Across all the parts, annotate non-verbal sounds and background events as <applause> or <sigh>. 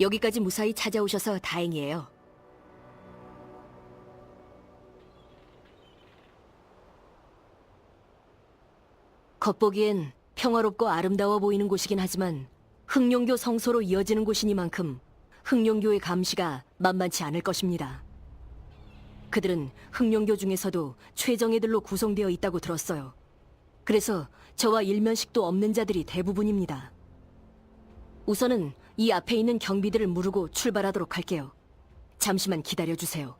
여기까지 무사히 찾아오셔서 다행이에요. 겉보기엔 평화롭고 아름다워 보이는 곳이긴 하지만 흑룡교 성소로 이어지는 곳이니만큼 흑룡교의 감시가 만만치 않을 것입니다. 그들은 흑룡교 중에서도 최정예들로 구성되어 있다고 들었어요. 그래서 저와 일면식도 없는 자들이 대부분입니다. 우선은 이 앞에 있는 경비들을 무르고 출발하도록 할게요. 잠시만 기다려주세요.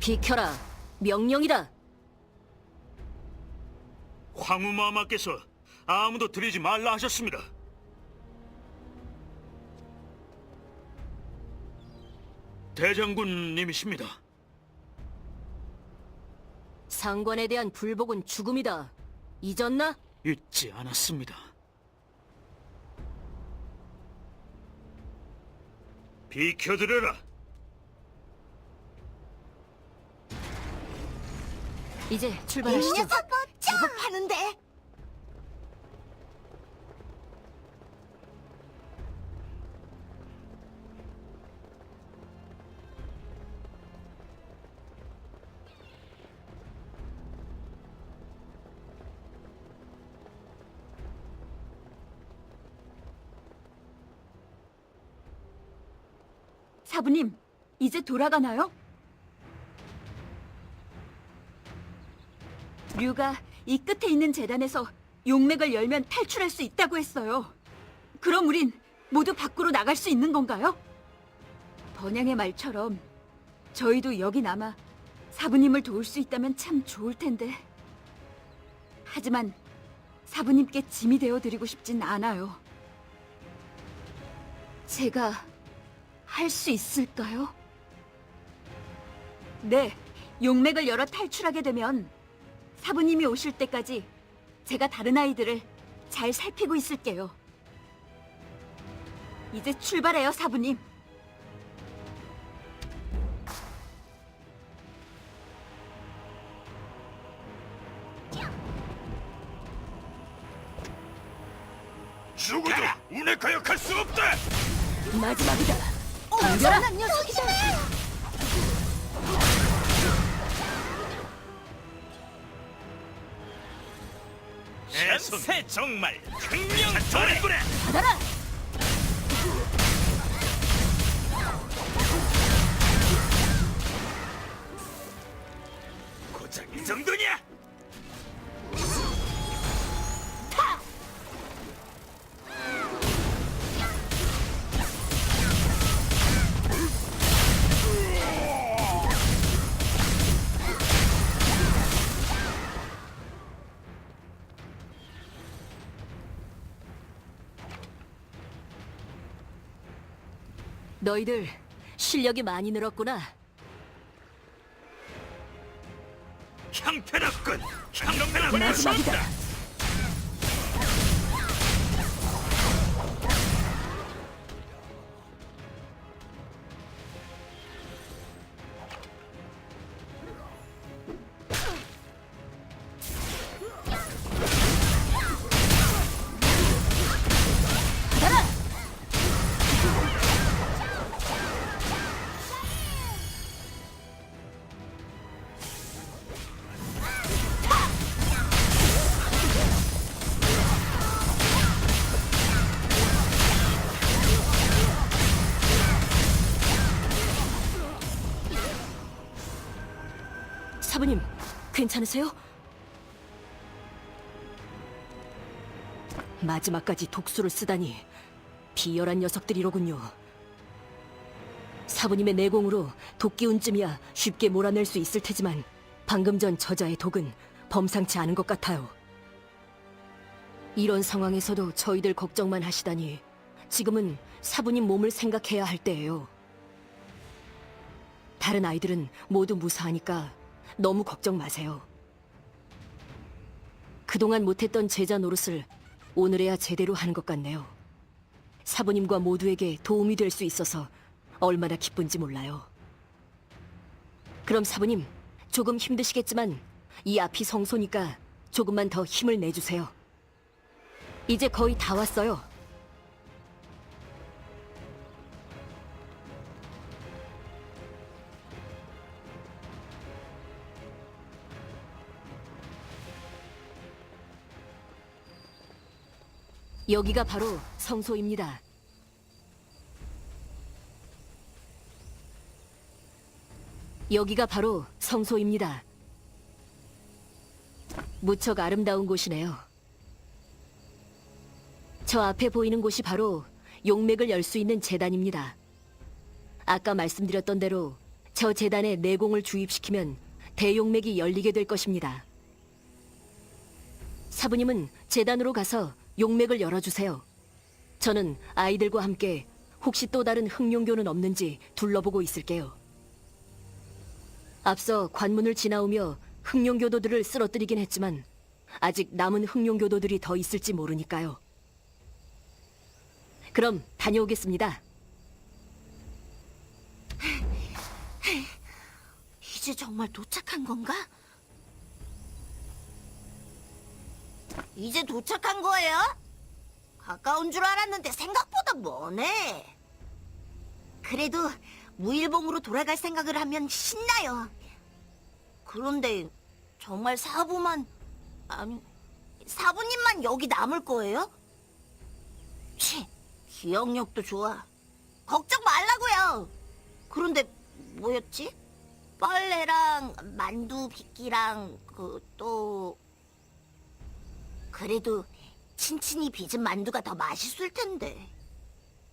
비켜라! 명령이다! 황후마마께서 아무도 들이지 말라 하셨습니다. 대장군님이십니다. 상관에 대한 불복은 죽음이다. 잊었나? 잊지 않았습니다. 비켜드려라. 이제 출발하시죠. 제법 하는데 사부님, 이제 돌아가나요? 류가 이 끝에 있는 재단에서 용맥을 열면 탈출할 수 있다고 했어요. 그럼 우린 모두 밖으로 나갈 수 있는 건가요? 번양의 말처럼 저희도 여기 남아 사부님을 도울 수 있다면 참 좋을 텐데. 하지만 사부님께 짐이 되어 드리고 싶진 않아요. 제가 할 수 있을까요? 네, 용맥을 열어 탈출하게 되면 사부님이 오실 때까지 제가 다른 아이들을 잘 살피고 있을게요. 이제 출발해요, 사부님. 너희들 실력이 많이 늘었구나. 형편없군. 형편없군. 마지막이다. 괜찮으세요? 마지막까지 독수를 쓰다니 비열한 녀석들이로군요. 사부님의 내공으로 도끼운쯤이야 쉽게 몰아낼 수 있을 테지만 방금 전 저자의 독은 범상치 않은 것 같아요. 이런 상황에서도 저희들 걱정만 하시다니 지금은 사부님 몸을 생각해야 할 때예요. 다른 아이들은 모두 무사하니까 너무 걱정 마세요. 그동안 못했던 제자 노릇을 오늘에야 제대로 하는 것 같네요. 사부님과 모두에게 도움이 될 수 있어서 얼마나 기쁜지 몰라요. 그럼 사부님, 조금 힘드시겠지만 이 앞이 성소니까 조금만 더 힘을 내주세요. 이제 거의 다 왔어요. 여기가 바로 성소입니다. 여기가 바로 성소입니다. 무척 아름다운 곳이네요. 저 앞에 보이는 곳이 바로 용맥을 열 수 있는 재단입니다. 아까 말씀드렸던 대로 저 재단에 내공을 주입시키면 대용맥이 열리게 될 것입니다. 사부님은 재단으로 가서 용맥을 열어주세요. 저는 아이들과 함께 혹시 또 다른 흑룡교는 없는지 둘러보고 있을게요. 앞서 관문을 지나오며 흑룡교도들을 쓰러뜨리긴 했지만 아직 남은 흑룡교도들이 더 있을지 모르니까요. 그럼 다녀오겠습니다. 이제 정말 도착한 건가? 이제 도착한 거예요? 가까운 줄 알았는데 생각보다 머네. 그래도 무일봉으로 돌아갈 생각을 하면 신나요. 그런데 정말 사부만 아니 사부님만 여기 남을 거예요? 치, 기억력도 좋아. 걱정 말라고요. 그런데 뭐였지? 빨래랑 만두 빚기랑 그또 그래도 친친이 빚은 만두가 더 맛있을 텐데.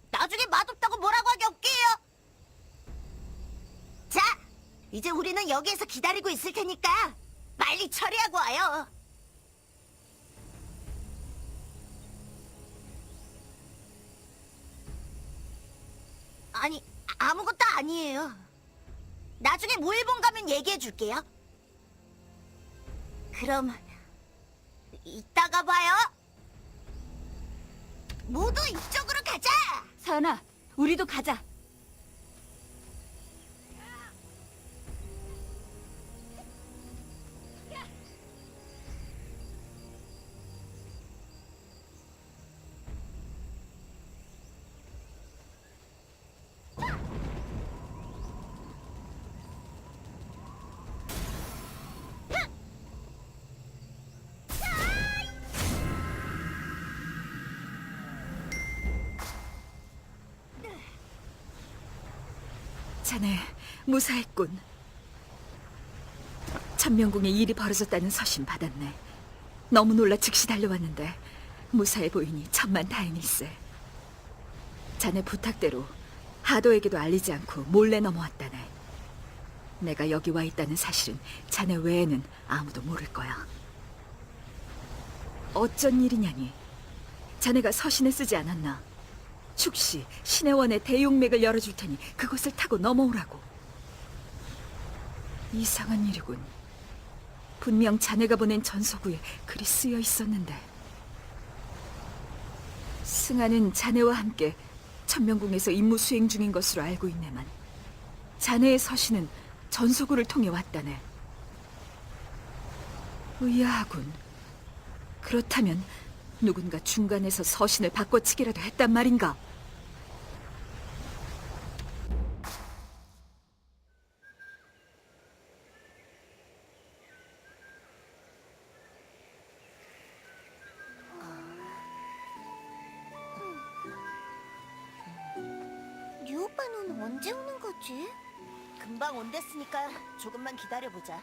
나중에 맛없다고 뭐라고 하기 없게요? 자 이제 우리는 여기에서 기다리고 있을 테니까 빨리 처리하고 와요. 아니 아무것도 아니에요. 나중에 무일본 가면 얘기해 줄게요. 그럼 이따가 봐요. 모두 이쪽으로 가자. 사나, 우리도 가자. 자네 무사했군. 천명궁에 일이 벌어졌다는 서신 받았네. 너무 놀라 즉시 달려왔는데 무사해 보이니 천만 다행일세. 자네 부탁대로 하도에게도 알리지 않고 몰래 넘어왔다네. 내가 여기 와 있다는 사실은 자네 외에는 아무도 모를 거야. 어쩐 일이냐니? 자네가 서신에 쓰지 않았나? 축시 신의 원의 대용맥을 열어줄 테니 그것을 타고 넘어오라고. 이상한 일이군. 분명 자네가 보낸 전서구에 글이 쓰여 있었는데. 승아는 자네와 함께 천명궁에서 임무 수행 중인 것으로 알고 있네만 자네의 서신은 전서구를 통해 왔다네. 의아하군. 그렇다면 누군가 중간에서 서신을 바꿔치기라도 했단 말인가? 언제 오는 거지? 금방 온댔으니까 조금만 기다려보자.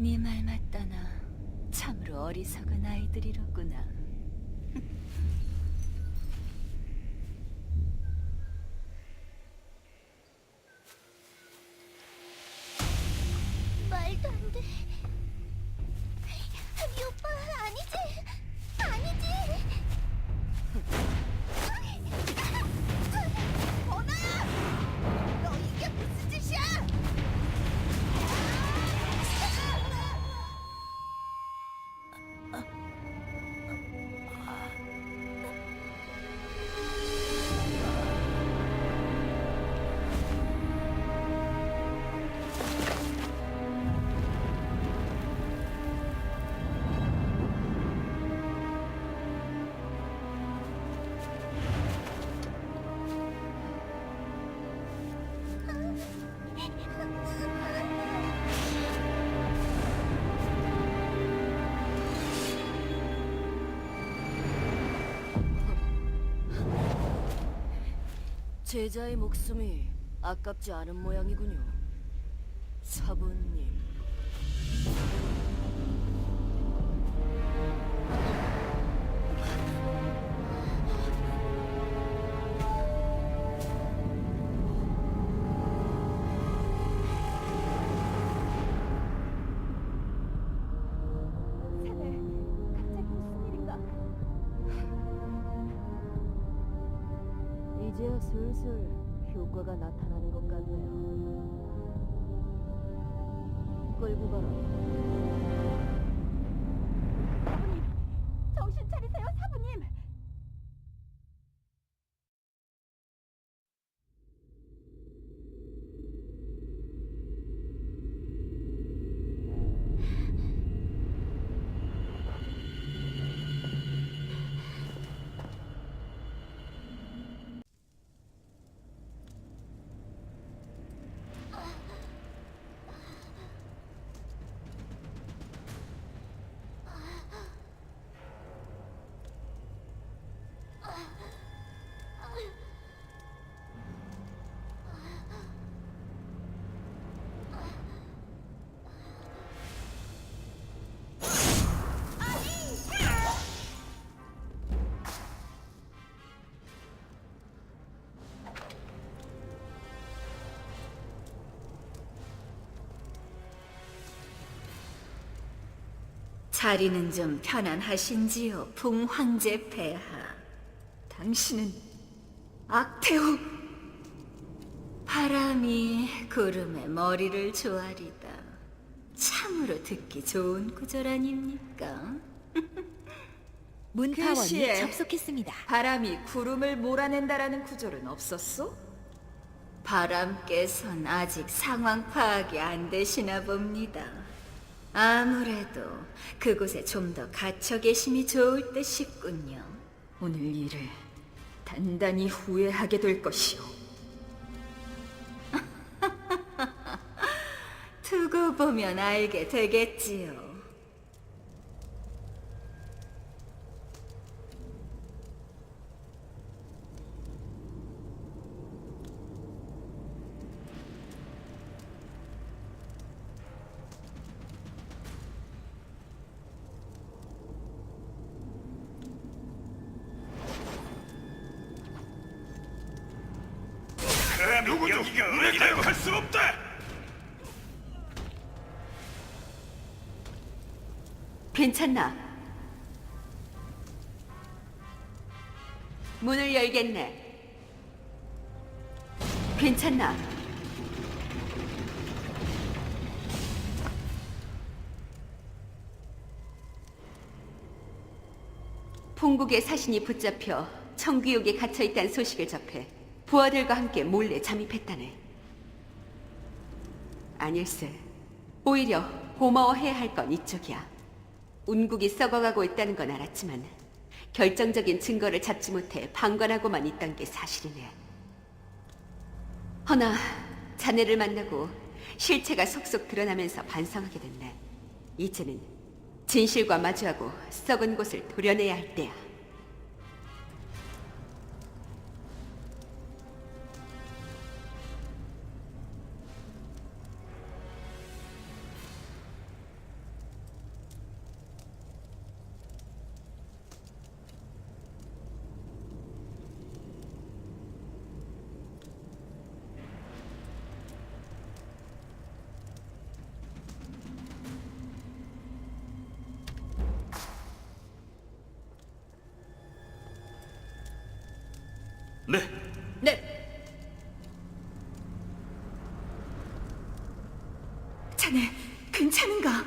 네 말 맞다나 참으로 어리석은 아이들이로구나. 제자의 목숨이 아깝지 않은 모양이군요. 사부 끌고 자리는 좀 편안하신지요, 풍황제 폐하. 당신은 악태우. 바람이 구름의 머리를 조아리다. 참으로 듣기 좋은 구절 아닙니까? <laughs> 문파원이 그 시에 접속했습니다. 바람이 구름을 몰아낸다라는 구절은 없었소? 바람께선 아직 상황 파악이 안 되시나 봅니다. 아무래도 그곳에 좀 더 갇혀 계심이 좋을 듯 싶군요. 오늘 일을 단단히 후회하게 될 것이오. <laughs> 두고 보면 알게 되겠지요. 감히 여기가 은혜 가역할 수 없다. 괜찮나? 문을 열겠네. 괜찮나? 풍국의 사신이 붙잡혀 청귀옥에 갇혀 있다는 소식을 접해 부하들과 함께 몰래 잠입했다네. 아닐세. 오히려 고마워해야 할 건 이쪽이야. 운국이 썩어가고 있다는 건 알았지만 결정적인 증거를 잡지 못해 방관하고만 있던 게 사실이네. 허나 자네를 만나고 실체가 속속 드러나면서 반성하게 됐네. 이제는 진실과 마주하고 썩은 곳을 도려내야 할 때야. 네, 네. 자네 괜찮은가?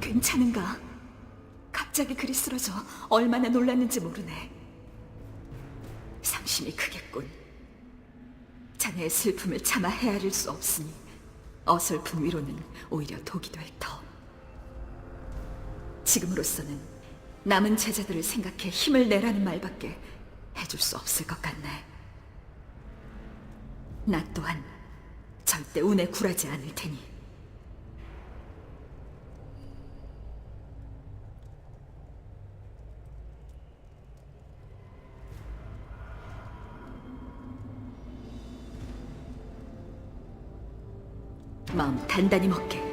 괜찮은가? 갑자기 그리 쓰러져 얼마나 놀랐는지 모르네. 상심이 크겠군. 자네의 슬픔을 참아 헤아릴 수 없으니 어설픈 위로는 오히려 독이 될 터. 지금으로서는 남은 제자들을 생각해 힘을 내라는 말밖에 해줄 수 없을 것 같네. 나 또한 절대 운에 굴하지 않을 테니. 마음 단단히 먹게.